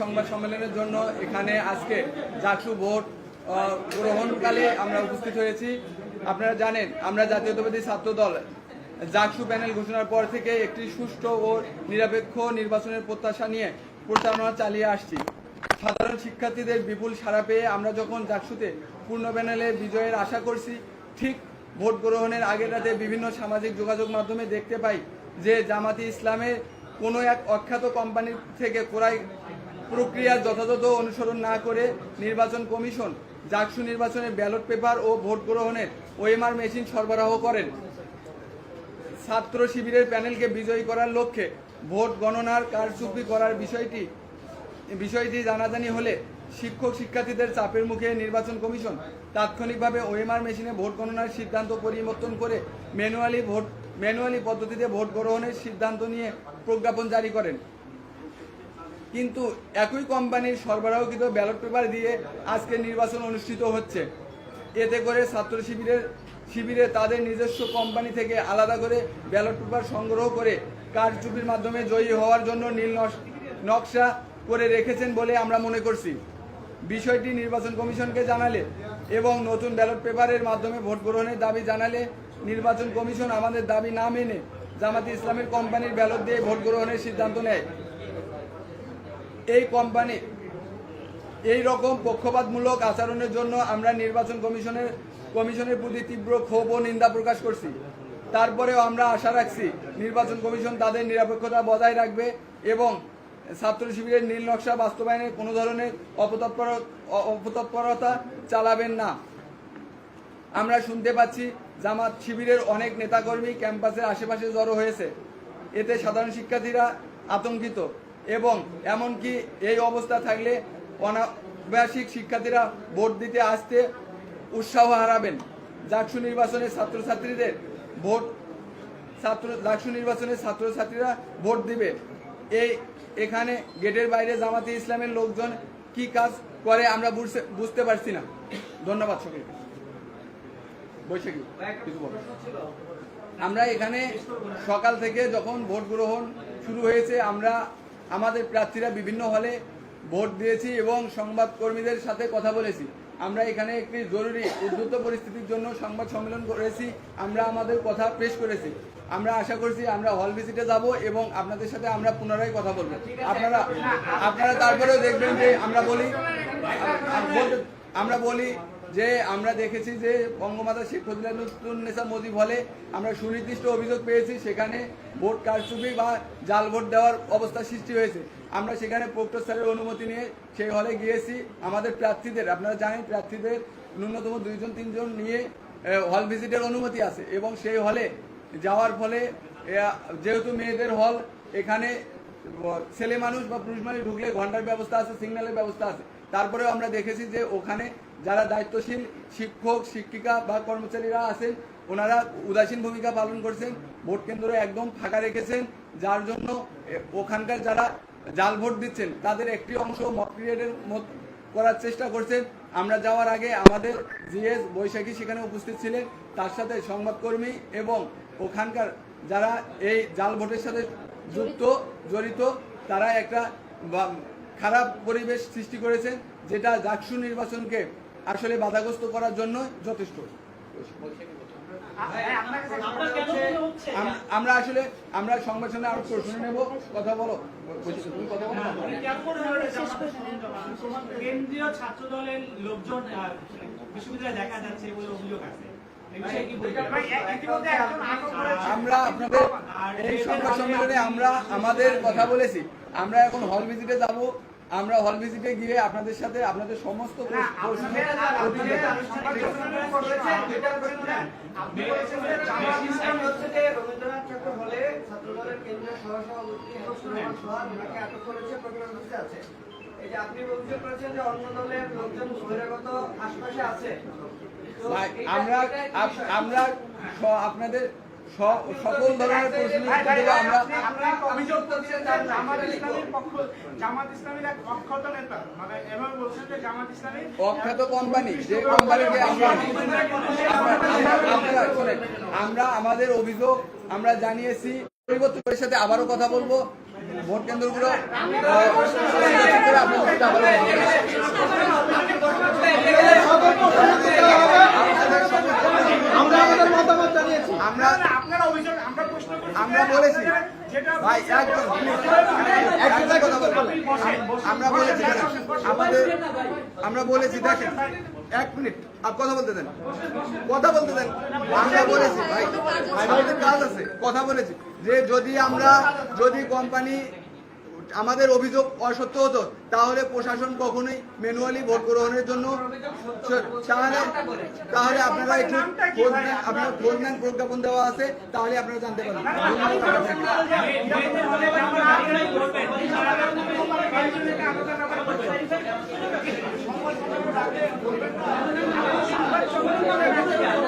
সংবাদ সম্মেলনের জন্য এখানে আজকে জাকসু ভোট গ্রহণকালে আমরা উপস্থিত হয়েছি। আপনারা জানেন, আমরা জাতীয়তাবাদী ছাত্র দল জাকসু প্যানেল ঘোষণার পর থেকে একটি সুষ্ঠু ও নিরপেক্ষ নির্বাচনের প্রত্যাশা নিয়ে প্রচারণা চালিয়ে আসছি। সাধারণ শিক্ষার্থীদের বিপুল সাড়া পেয়ে আমরা যখন জাকসুতে পূর্ণ প্যানেলে বিজয়ের আশা করছি, ঠিক ভোট গ্রহণের আগের রাতে বিভিন্ন সামাজিক যোগাযোগ মাধ্যমে দেখতে পাই যে জামাতি ইসলামের কোনো এক অখ্যাত কোম্পানির থেকে ক্রয় প্রক্রিয়া যথাযথ অনুসরণ না করে নির্বাচন কমিশন জাকসু নির্বাচনে ব্যালট পেপার ও ভোট গ্রহণের ওএমআর মেশিন সরবরাহ করেন। ছাত্র শিবিরের প্যানেলকে বিজয়ী করার লক্ষ্যে ভোট গণনার কারচুপি করার বিষয়টি বিষয়টি জানাজানি হলে শিক্ষক শিক্ষার্থীদের চাপের মুখে নির্বাচন কমিশন তাৎক্ষণিকভাবে ওএমআর মেশিনে ভোট গণনার সিদ্ধান্ত পরিবর্তন করে ম্যানুয়ালি ভোট, ম্যানুয়ালি পদ্ধতিতে ভোট গ্রহণের সিদ্ধান্ত নিয়ে প্রজ্ঞাপন জারি করেন। কিন্তু একই কোম্পানির সরবরাহকৃত ব্যালট পেপার দিয়ে আজকে নির্বাচন অনুষ্ঠিত হচ্ছে। এতে করে ছাত্র শিবিরের, শিবিরে তাদের নিজস্ব কোম্পানি থেকে আলাদা করে ব্যালট পেপার সংগ্রহ করে কারচুপির মাধ্যমে জয়ী হওয়ার জন্য নীল নকশ- করে রেখেছেন বলে আমরা মনে করছি। বিষয়টি নির্বাচন কমিশনকে জানালে এবং নতুন ব্যালট পেপারের মাধ্যমে ভোট গ্রহণের দাবি জানালে নির্বাচন কমিশন আমাদের দাবি না মেনে জামাতে ইসলামের কোম্পানির ব্যালট দিয়ে ভোট গ্রহণের সিদ্ধান্ত নেয়। এই কোম্পানি এই রকম পক্ষপাতমূলক আচরণের জন্য আমরা নির্বাচন কমিশনের কমিশনের প্রতি তীব্র ক্ষোভ ও নিন্দা প্রকাশ করছি। তারপরেও আমরা আশা রাখছি নির্বাচন কমিশন তাদের নিরপেক্ষতা বজায় রাখবে এবং ছাত্র শিবিরের নীল নকশা বাস্তবায়নে কোনো ধরনের অপতৎপর, অপতৎপরতা চালাবেন না। আমরা শুনতে পাচ্ছি জামাত শিবিরের অনেক নেতাকর্মী ক্যাম্পাসের আশেপাশে জড়ো হয়েছে। এতে সাধারণ শিক্ষার্থীরা আতঙ্কিত। এবং এমনকি এই অবস্থা থাকলে অনাবাসিক শিক্ষার্থীরা ভোট দিতে আসতে উৎসাহ হারাবেন। জাকসু নির্বাচনে ছাত্রছাত্রীদের ভোট ছাত্র জাকসু নির্বাচনে ছাত্রছাত্রীরা ভোট দিবে। এই এখানে গেটের বাইরে জামাতে ইসলামের লোকজন কি কাজ করে আমরা বুঝতে- পারছি না। ধন্যবাদ সকলকে। বৈশাখী, কিছু। আমরা এখানে সকাল থেকে যখন ভোট গ্রহণ শুরু হয়েছে, আমরা আমাদের প্রার্থীরা বিভিন্ন হলে ভোট দিয়েছি এবং সংবাদকর্মীদের সাথে কথা বলেছি। আমরা এখানে একটি জরুরি উদ্ধত পরিস্থিতির জন্য সংবাদ সম্মেলন করেছি। আমরা আমাদের কথা পেশ করেছি। আমরা আশা করছি আমরা হল ভিজিটে যাব এবং আপনাদের সাথে আমরা পুনরায় কথা বলব। আপনারা আপনারা তারপরেও দেখবেন যে আমরা বলি আমরা বলি যে আমরা দেখেছি যে বঙ্গমাতা শেখ ফজিলাতুন্নেসা মোজিব হলে আমরা সুনির্দিষ্ট অভিযোগ পেয়েছি, সেখানে ভোট কারচুপি বা জাল ভোট দেওয়ার অবস্থা সৃষ্টি হয়েছে। আমরা সেখানে প্রক্টর স্যারের অনুমতি নিয়ে সেই হলে গিয়েছি। আমাদের প্রার্থীদের, আপনারা জানেন প্রার্থীদের ন্যূনতম দুইজন, তিনজন নিয়ে হল ভিজিটের অনুমতি আছে এবং সেই হলে যাওয়ার ফলে যেহেতু মেয়েদের হল, এখানে ছেলে মানুষ বা পুরুষ মানুষ ঢুকলে ঘণ্টার ব্যবস্থা আছে, সিগন্যালের ব্যবস্থা আছে। তারপরেও আমরা দেখেছি যে ওখানে যারা দায়িত্বশীল শিক্ষক, শিক্ষিকা বা কর্মচারীরা আছেন, ওনারা উদাসীন ভূমিকা পালন করছেন, ভোট কেন্দ্র একদম ফাঁকা রেখেছেন, যার জন্য ওখানকার যারা জাল ভোট দিচ্ছেন, তাদের একটি অংশ মক মত করার চেষ্টা করছেন। আমরা যাওয়ার আগে আমাদের জিএস বৈশাখী সেখানে উপস্থিত ছিলেন, তার সাথে সংবাদকর্মী এবং ওখানকার যারা এই জাল ভোটের সাথে যুক্ত, জড়িত, তারা একটা খারাপ পরিবেশ সৃষ্টি করেছেন যেটা জাকসু নির্বাচনকে আসলে বাধাগ্রস্ত করার জন্য যথেষ্ট। আমরা আসলে আমরা সংবাদ সম্মেলনে আরও শুনে নেব। কথা বলো। বলছি, তুমি কথা বলো কেন্দ্রীয় ছাত্র দলের লোকজন বিশ্ববিদ্যালয়ে দেখা যাচ্ছে বলে অভিযোগ আছে। এই বিষয়ে কি বলবেন? আমরা আপনাদের এই সংবাদ সম্মেলনে আমরা আমাদের কথা বলেছি। আমরা এখন হল ভিজিটে যাব। আমরা হল ভিজিটে গিয়ে আপনাদের সাথে আপনাদের সমস্ত আপনি অভিযোগ করেছেন যে অন্য দলের লোকজন বহিরাগত আশপাশে আছে। আমরা আমরা আপনাদের সকল ধরনের নেতা। মানে অখ্যাত কোম্পানি যে কোম্পানিকে আমরা আমাদের অভিযোগ আমরা জানিয়েছি। পরিবর্তনের সাথে আবারও কথা বলব। ভোট কেন্দ্রগুলো আমরা আমাদের মতামত জানিয়েছি আমরা আমরা বলেছি। ভাই একদম। কথা আমরা বলেছি আমাদের আমরা বলেছি দেখেন এক মিনিট আপ কথা বলতে দেন। কথা বলতে দেন। আমরা বলেছি ভাই আমাদের কাজ আছে কথা বলেছি। যে যদি আমরা যদি কোম্পানি আমাদের অভিযোগ অসত্য হতো, তাহলে প্রশাসন কখনোই ম্যানুয়ালি ভোট গ্রহণের জন্য তাহলে তাহলে আপনারা একটু আপনারা খোঁজ নেন প্রজ্ঞাপন দেওয়া আছে, তাহলে আপনারা জানতে পারবেন। ধন্যবাদ।